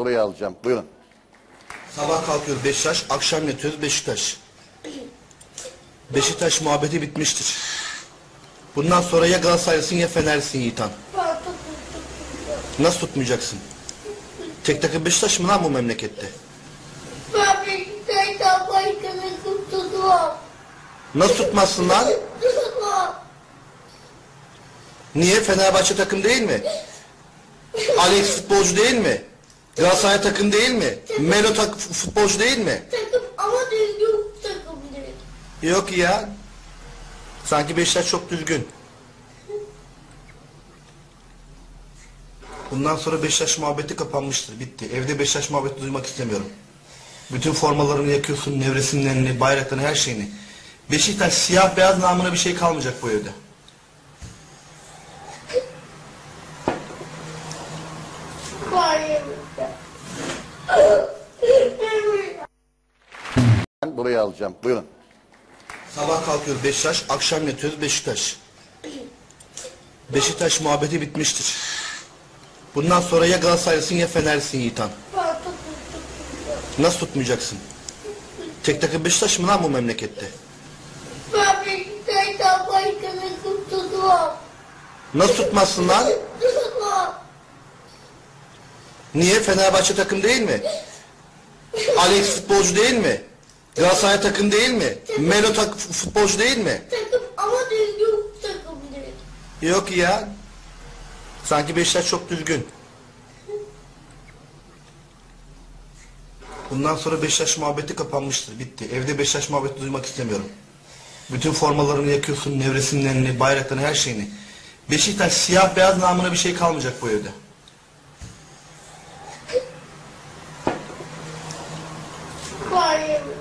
buraya alacağım. Buyurun. Sabah kalkıyoruz Beşiktaş, akşam yatıyoruz Beşiktaş. Beşiktaş muhabbeti bitmiştir. Bundan sonra ya Galatasaraylısın ya Fenerlisin Yiğitan. Nasıl tutmayacaksın? Tek takım Beşiktaş mı lan bu memlekette? Ben Beşiktaş'tan başkanı tutmam. Nasıl tutmazsın lan? Niye? Fenerbahçe takım değil mi? Alex futbolcu değil mi? Galatasaray takım değil mi? Melo tak futbolcu değil mi? Takım ama düzgün takım değil. Yok ya. Sanki Beşiktaş çok düzgün. Bundan sonra Beşiktaş muhabbeti kapanmıştır. Bitti. Evde Beşiktaş muhabbeti duymak istemiyorum. Bütün formalarını yakıyorsun, nevresimlerini, bayraklarını, her şeyini. Beşiktaş siyah beyaz namına bir şey kalmayacak bu evde. Ben buraya alacağım. Buyurun. Sabah kalkıyoruz Beşiktaş, akşam yatıyoruz Beşiktaş. Beşiktaş muhabbeti bitmiştir. Bundan sonra ya Galatasaraylısın ya Fenerlisin Yiğitan. Nasıl tutmayacaksın? Tek takım Beşiktaş mı lan bu memlekette? Ben Beşiktaş'tan başkanı tutmam. Nasıl tutmazsın lan? Niye? Fenerbahçe takım değil mi? Alex futbolcu değil mi? Galatasaray takım değil mi? Melo tak futbolcu değil mi? Takım ama düzgün takım değil. Yok ya. Sanki Beşiktaş çok düzgün. Bundan sonra Beşiktaş muhabbeti kapanmıştır. Bitti. Evde Beşiktaş muhabbeti duymak istemiyorum. Bütün formalarını yakıyorsun, nevresimlerini, bayraklarını, her şeyini. Beşiktaş siyah beyaz namına bir şey kalmayacak bu evde. time.